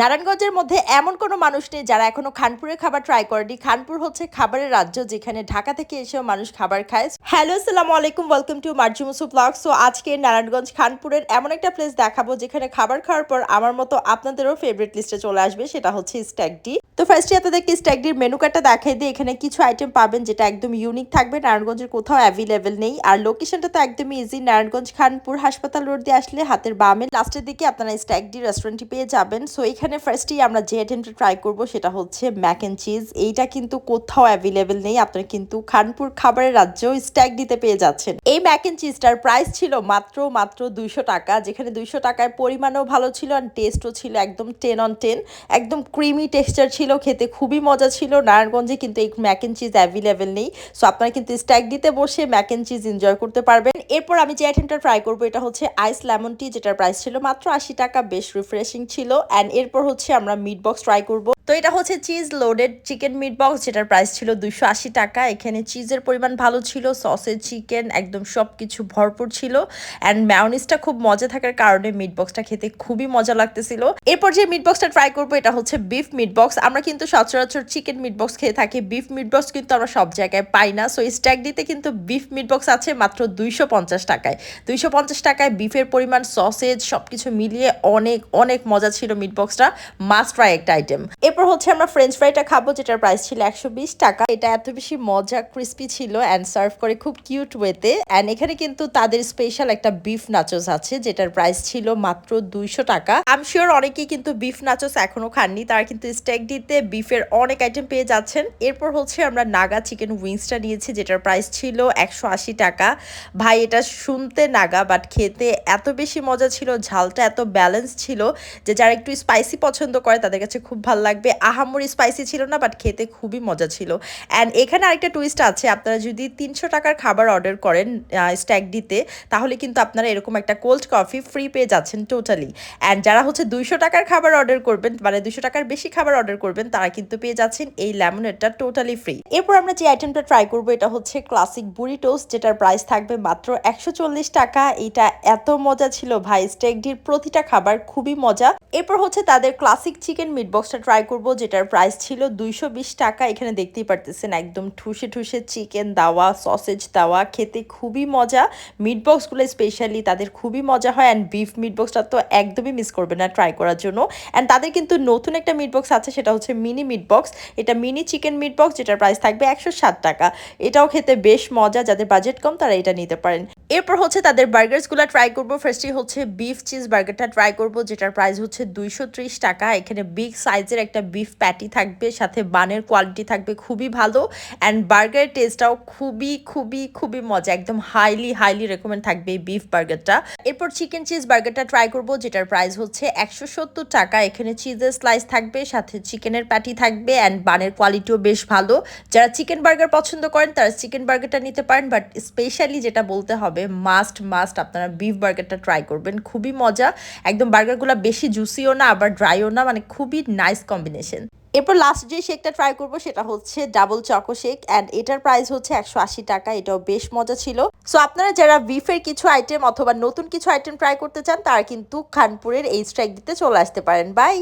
নারায়ণগঞ্জের মধ্যে এমন কোনো মানুষ নেই যারা এখনও খানপুরের খাবার ট্রাই করেনি। খানপুর হচ্ছে খাবারের রাজ্য যেখানে ঢাকা থেকে এসেও মানুষ খাবার খায়। হ্যালো আসসালামু আলাইকুম ওয়েলকাম টু মার্জিমুসু ব্লগ সো আজকে নারায়ণগঞ্জ খানপুরের এমন একটা প্লেস দেখাবো যেখানে খাবার খাওয়ার পর আমার মতো আপনাদেরও ফেভারিট লিস্টে চলে আসবে, সেটা হচ্ছে স্ট্যাকডি তো ফার্স্টে আপনাদেরকে স্ট্যাগডির মেনু কার্ডটা দেখাই দিয়ে এখানে কিছু আইটেম পাবেন যেটা একদম ইউনিক থাকবে। নারায়ণগঞ্জের কোথাও অ্যাভেলেবেল নেই। আর লোকেশনটা তো একদমই ইজি নারায়ণগঞ্জ, খানপুর হাসপাতাল রোড দিয়ে আসলে হাতের বামে। লাস্টের দিকে আপনারা স্ট্যাকডি রেস্টুরেন্টটি পেয়ে যাবেন। সো এখানে ফার্স্টেই আমরা যে আইটেমটা ট্রাই করব সেটা হচ্ছে ম্যাক অ্যান্ড চিজ এইটা কিন্তু কোথাও অ্যাভেলেবেল নেই। আপনারা কিন্তু খানপুর খাবারের রাজ্যেও স্ট্যাক দিতে পেয়ে যাচ্ছেন। এই ম্যাক অ্যান্ড চিজটার প্রাইস ছিল মাত্র মাত্র দুইশো টাকা। যেখানে দুইশো টাকায় পরিমাণও ভালো ছিল আর টেস্টও ছিল একদম টেন অন টেন একদম ক্রিমি টেক্সচার ছিল খেতে খুবই মজা ছিল। নারায়ণগঞ্জে কিন্তু এই ম্যাক অ্যান্ড চিজ অ্যাভেলেবেল নেই। সো আপনারা কিন্তু স্ট্যাক দিতে বসে ম্যাক অ্যান্ড চিজ এনজয় করতে পারবেন। এরপর আমি যে আইটেমটা ট্রাই করব, এটা হচ্ছে আইস লেমন টি যেটার প্রাইস ছিল মাত্র আশি টাকা। বেশ রিফ্রেশিং ছিল। অ্যান্ড এরপর হচ্ছে আমরা মিট বক্স ট্রাই করব। তো এটা হচ্ছে cheese loaded chicken meat box যেটার প্রাইস ছিল দুশো আশি টাকা। এখানে চিজের পরিমাণ ভালো ছিল সসেজ চিকেন একদম সব কিছু ভরপুর ছিল। অ্যান্ড ম্যাওনিসটা খুব মজা থাকার কারণে মিট বক্সটা খেতে খুবই মজা লাগতেছিল। এরপর যে মিট বক্সটা ট্রাই করব, এটা হচ্ছে বিফ মিট বক্স আমরা কিন্তু সচরাচর চিকেন মিট বক্স খেয়ে থাকি। বিফ মিট বক্স কিন্তু আমরা সব জায়গায় পাই না। সো স্ট্যাক দিতে কিন্তু বিফ মিট বক্স আছে মাত্র দুইশো পঞ্চাশ টাকায়। দুইশো পঞ্চাশ টাকায় বিফের পরিমাণ সসেজ সব কিছু মিলিয়ে অনেক অনেক মজা ছিল মিট বক্সটা মাস্ট ট্রাই একটা আইটেম এরপর হচ্ছে আমরা ফ্রেঞ্চ ফ্রাইটা খাব, যেটার প্রাইস ছিল একশো বিশ টাকা। এটা এত বেশি মজা ক্রিস্পি ছিল অ্যান্ড সার্ভ করে খুব কিউট ওয়েতে অ্যান্ড এখানে কিন্তু তাদের স্পেশাল একটা বিফ নাচোস আছে, যেটার প্রাইস ছিল মাত্র দুইশো টাকা। আম শিওর অনেকেই কিন্তু বিফ নাচোস এখনও খাননি, তারা কিন্তু স্টেক দিতে বিফের অনেক আইটেম পেয়ে যাচ্ছেন। এরপর হচ্ছে আমরা নাগা চিকেন উইংসটা নিয়েছি, যেটার প্রাইস ছিল একশো আশি টাকা। ভাই, এটা শুনতে নাগা বাট খেতে এত বেশি মজা ছিল, ঝালটা এত ব্যালেন্স ছিল যে যারা একটু স্পাইসি পছন্দ করে, তাদের কাছে খুব ভালো লাগবে। আহামরি স্পাইসি ছিল না বাট খেতে খুবই মজা ছিল। অ্যান্ড এখানে আরেকটা টুইস্ট আছে, আপনারা যদি তিনশো টাকার খাবার অর্ডার করেন স্ট্যাক দিতে, তাহলে কিন্তু আপনারা এরকম একটা কোল্ড কফি ফ্রি পেয়ে যাচ্ছেন টোটালি অ্যান্ড যারা হচ্ছে দুইশো টাকার খাবার অর্ডার করবেন মানে দুইশো টাকার বেশি খাবার অর্ডার করবেন, তারা কিন্তু পেয়ে যাচ্ছেন এই লেমনেটটা টোটালি ফ্রি এরপর আমরা যে আইটেমটা ট্রাই করব, এটা হচ্ছে ক্লাসিক বুড়ি টোস্ট যেটার প্রাইস থাকবে মাত্র একশো চল্লিশ টাকা। এটা এত মজা ছিল ভাই স্টেকডির প্রতিটা খাবার খুবই মজা। এরপর হচ্ছে তাদের ক্লাসিক চিকেন মিট বক্সটা ট্রাই করব। যেটার প্রাইস ছিল দুইশো বিশ টাকা, এখানে দেখতেই পারতেছেন একদম ঠুসে ঠুসে চিকেন দেওয়া সসেজ দেওয়া, খেতে খুবই মজা। মিট বক্সগুলো স্পেশালি তাদের খুবই মজা হয় অ্যান্ড বিফ মিট বক্সটা তো একদমই মিস করবে না ট্রাই করার জন্য। অ্যান্ড তাদের কিন্তু নতুন একটা মিট বক্স আছে, সেটা হচ্ছে মিনি মিট বক্স এটা মিনি চিকেন মিট বক্স যেটার প্রাইস থাকবে একশো ষাট টাকা। এটাও খেতে বেশ মজা, যাদের বাজেট কম তারা এটা নিতে পারেন। এরপর হচ্ছে তাদের বার্গার্সগুলো ট্রাই করব। ফার্স্টে হচ্ছে বিফ চিজ বার্গারটা ট্রাই করব, যেটার প্রাইস হচ্ছে দুইশো ত্রিশ টাকা। এখানে বিগ সাইজের একটা বিফ প্যাটি থাকবে, সাথে বানের কোয়ালিটি থাকবে খুবই ভালো। অ্যান্ড বার্গারের টেস্টটাও খুবই খুবই খুবই মজা, একদম হাইলি হাইলি রেকমেন্ড থাকবে এই বিফ বার্গারটা এরপর চিকেন চিজ বার্গারটা ট্রাই করব, যেটার প্রাইস হচ্ছে একশো সত্তর টাকা। এখানে চিজের স্লাইস থাকবে, সাথে চিকেনের প্যাটি থাকবে অ্যান্ড বানের কোয়ালিটিও বেশ ভালো। যারা চিকেন বার্গার পছন্দ করেন, তারা চিকেন বার্গারটা নিতে পারেন বাট স্পেশালি যেটা বলতে হবে মাস্ট মাস্ট আপনারা বিফ বার্গারটা ট্রাই করবেন। খুবই মজা, একদম বার্গারগুলো বেশি জুসিও না, আবার ড্রাইও না মানে খুবই নাইস কম্বিনেশন এরপর লাস্ট যে শেকটা ট্রাই করব, সেটা হচ্ছে ডাবল চকো শেক অ্যান্ড এটার প্রাইস হচ্ছে একশো আশি টাকা, এটাও বেশ মজা ছিল। সো আপনারা যারা বিফের কিছু আইটেম অথবা নতুন কিছু আইটেম ট্রাই করতে চান, তারা কিন্তু খানপুরের এই স্ট্রাইক দিতে চলে আসতে পারেন। বাই